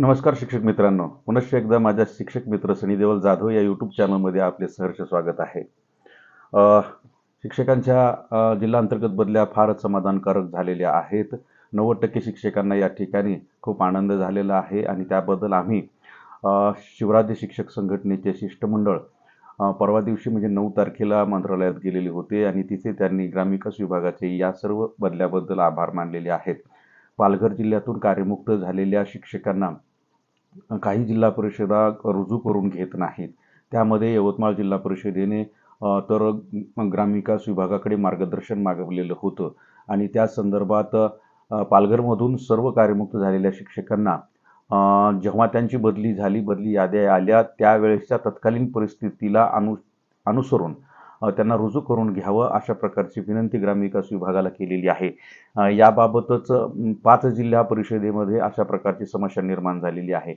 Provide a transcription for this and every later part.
नमस्कार शिक्षक मित्रांनो. पुनश्च एकदा माझ्या शिक्षक मित्र सनी देवल जाधव या यूट्यूब चॅनलमध्ये आपले सहर्ष स्वागत आहे. शिक्षकांच्या अ, जिल्हांतर्गत बदल्या फारच समाधानकारक झालेल्या आहेत. नव्वद टक्के शिक्षकांना या ठिकाणी खूप आनंद झालेला आहे आणि त्याबद्दल आम्ही शिवराज्य शिक्षक संघटनेचे शिष्टमंडळ परवा दिवशी म्हणजे नऊ तारखेला मंत्रालयात गेलेले होते आणि तिथे त्यांनी ग्रामविकास विभागाचे या सर्व बदल्याबद्दल आभार मानलेले आहेत. पालघर जिल्ह्यातून कार्यमुक्त झालेल्या शिक्षकांना काही जिल्हा परिषदा रुजू करून घेत नाहीत. त्यामध्ये यवतमाळ जिल्हा परिषदेने तर ग्रामविकास विभागाकडे मार्गदर्शन मागवलेलं होतं. आणि त्या संदर्भात पालघरमधून सर्व कार्यमुक्त झालेल्या शिक्षकांना जेव्हा त्यांची बदली झाली बदली याद्या आल्या त्यावेळेसच्या तत्कालीन परिस्थितीला अनु अनुसरून त्यांना रुजू करून घ्यावं अशा प्रकारची विनंती ग्रामविकास विभागाला केलेली आहे. याबाबतच पाच जिल्हा परिषदेमध्ये अशा प्रकारची समस्या निर्माण झालेली आहे.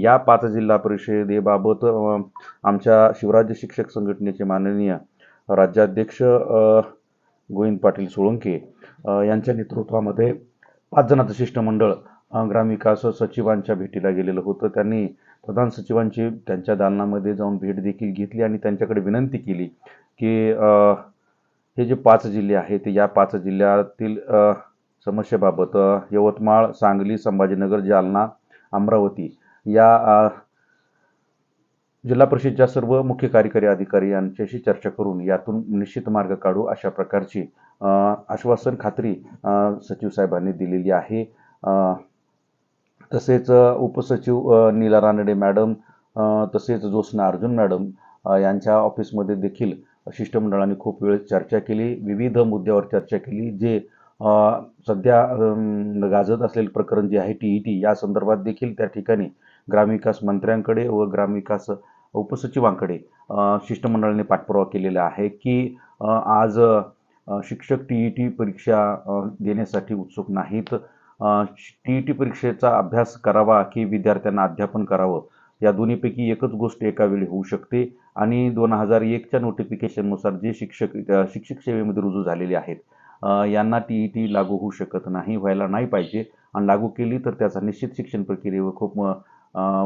या पाच जिल्हा परिषदेबाबत आमच्या शिवराज्य शिक्षक संघटनेचे माननीय राज्याध्यक्ष गोविंद पाटील सोळंके यांच्या नेतृत्वामध्ये पाच जणांचं शिष्टमंडळ ग्रामविकास सचिवांच्या भेटीला गेलेलं होतं. त्यांनी प्रधान सचिवांची त्यांच्या दालनामध्ये जाऊन भेट देखील घेतली आणि त्यांच्याकडे विनंती केली. की हे जे पाच जिल्हे आहेत या पाच जिल्ह्यातील समस्येबाबत यवतमाळ सांगली संभाजीनगर जालना अमरावती या जिल्हा परिषदच्या सर्व मुख्य कार्यकारी अधिकारी यांच्याशी चर्चा करून यातून निश्चित मार्ग काढू अशा प्रकारची आश्वासन खात्री सचिव साहेबांनी दिलेली आहे. तसेच उपसचिव नीला रानडे मॅडम तसेच ज्योत्स्ना अर्जुन मॅडम यांच्या ऑफिसमध्ये देखील शिष्टमंडळाने खूप वेळ चर्चा केली विविध मुद्द्यावर चर्चा केली जे सध्या गाजत असलेले प्रकरण जे आहे टी ई टी या संदर्भात देखील त्या ठिकाणी ग्रामविकास मंत्र्यांकडे व ग्रामविकास उपसचिवांकडे शिष्टमंडळाने पाठपुरावा केलेला आहे की आज शिक्षक टी ई टी परीक्षा देण्यासाठी उत्सुक नाहीत. टी ई टी परीक्षेचा अभ्यास करावा की विद्यार्थ्यांना अध्यापन करावं? या दोन्हीपैकी एकच गोष्ट एका वेळी होऊ शकते. आणि दोन हजार एकच्या नोटिफिकेशननुसार जे शिक्षक शिक्षक सेवेमध्ये रुजू झालेले आहेत यांना टी ई टी लागू होऊ शकत नाही व्हायला नाही पाहिजे. आणि लागू केली तर त्याचा निश्चित शिक्षण प्रक्रियेवर खूप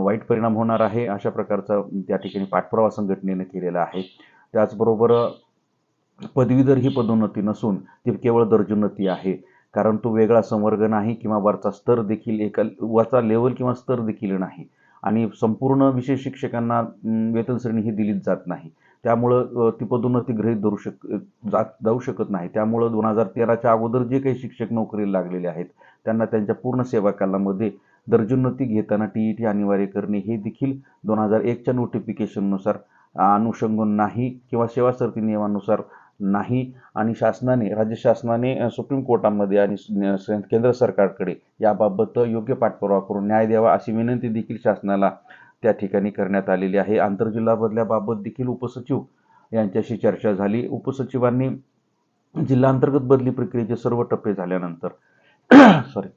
वाईट परिणाम होणार आहे अशा प्रकारचा त्या ठिकाणी पाठपुरावा संघटनेने केलेला आहे. त्याचबरोबर पदवीधर ही पदोन्नती नसून ती केवळ दर्जोन्नती आहे. कारण तो वेगळा संवर्ग नाही किंवा वरचा स्तर देखील एका वरचा लेवल किंवा स्तर देखील नाही. आणि संपूर्ण विषय शिक्षकांना वेतन श्रेणी ही दिलीच जात नाही. त्यामुळं ती पदोन्नती गृहीत धरू शक जात जाऊ शकत नाही. त्यामुळं दोन हजार तेराच्या अगोदर जे काही शिक्षक नोकरीला लागलेले आहेत त्यांना त्यांच्या पूर्ण सेवाकालामध्ये दर्जोन्नती घेताना टी ई टी अनिवार्य करणे हे देखील दोन हजार एकच्या नोटिफिकेशननुसार अनुषंग नाही किंवा सेवा सर्ती नियमानुसार नाही आणि शासनाने राज्य शासनाने सुप्रीम कोर्टामध्ये आणि केंद्र सरकारकडे याबाबत योग्य पाठपुरावा करून न्याय द्यावा अशी विनंती देखील शासनाला त्या ठिकाणी करण्यात आलेली आहे. आंतरजिल्हा बदल्याबाबत देखील उपसचिव यांच्याशी चर्चा झाली. उपसचिवांनी जिल्हा अंतर्गत बदली प्रक्रियेचे सर्व टप्पे झाल्यानंतर सॉरी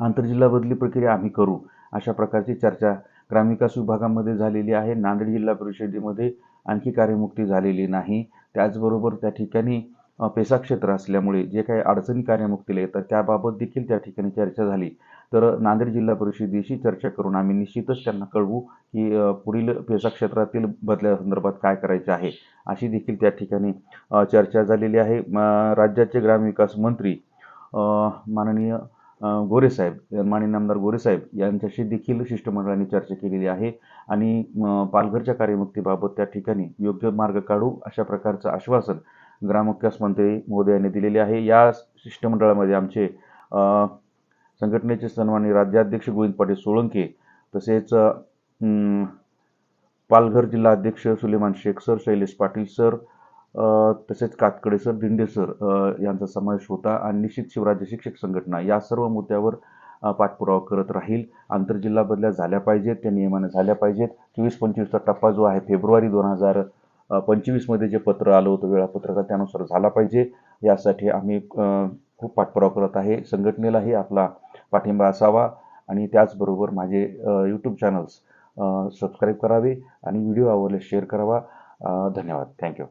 आंतरजिल्हा बदली प्रक्रिया आम्ही करू अशा प्रकारची चर्चा ग्रामविकास विभागामध्ये झालेली आहे. नांदेड जिल्हा परिषदेमध्ये आणखी कार्यमुक्ती झालेली नाही. त्याचबरोबर त्या ठिकाणी पेसा क्षेत्र असल्यामुळे जे काही अडचणी कार्यमुक्तीला येतात त्याबाबत देखील त्या ठिकाणी चर्चा झाली. तर नांदेड जिल्हा परिषदेशी चर्चा करून आम्ही निश्चितच त्यांना कळवू की पुढील पेसा क्षेत्रातील बदल्यासंदर्भात काय करायचे आहे अशी देखील त्या ठिकाणी चर्चा झालेली आहे. राज्याचे ग्रामविकास मंत्री माननीय गोरेसाहेब माननीय नामदार गोरेसाहेब यांच्याशी देखील शिष्टमंडळाने चर्चा केलेली आहे आणि पालघरच्या कार्यमुक्तीबाबत त्या ठिकाणी योग्य मार्ग काढू अशा प्रकारचं आश्वासन ग्रामविकास मंत्री महोदयांनी दिलेले आहे. या शिष्टमंडळामध्ये आमचे संघटनेचे सन्माननीय राज्याध्यक्ष गोविंद पाटील सोळंके तसेच पालघर जिल्हा अध्यक्ष सुलेमान शेख सर शैलेश पाटील सर तसेच कातकडे सर दिंडे सर यांचा समावेश होता आणि निश्चित शिवराज्य शिक्षक संघटना या सर्व मुद्द्यावर पाठपुरावा करत राहील. आंतरजिल्हा बदल्या झाल्या पाहिजेत त्या नियमाने झाल्या पाहिजेत. चोवीस पंचवीसचा टप्पा जो आहे फेब्रुवारी दोन हजार पंचवीसमध्ये जे पत्र आलं होतं वेळापत्रकात त्यानुसार झाला पाहिजे. यासाठी आम्ही खूप पाठपुरावा करत आहे. संघटनेलाही आपला पाठिंबा असावा आणि त्याचबरोबर माझे यूट्यूब चॅनल्स सबस्क्राईब करावे आणि व्हिडिओ आवडल्यास शेअर करावा. धन्यवाद. थँक्यू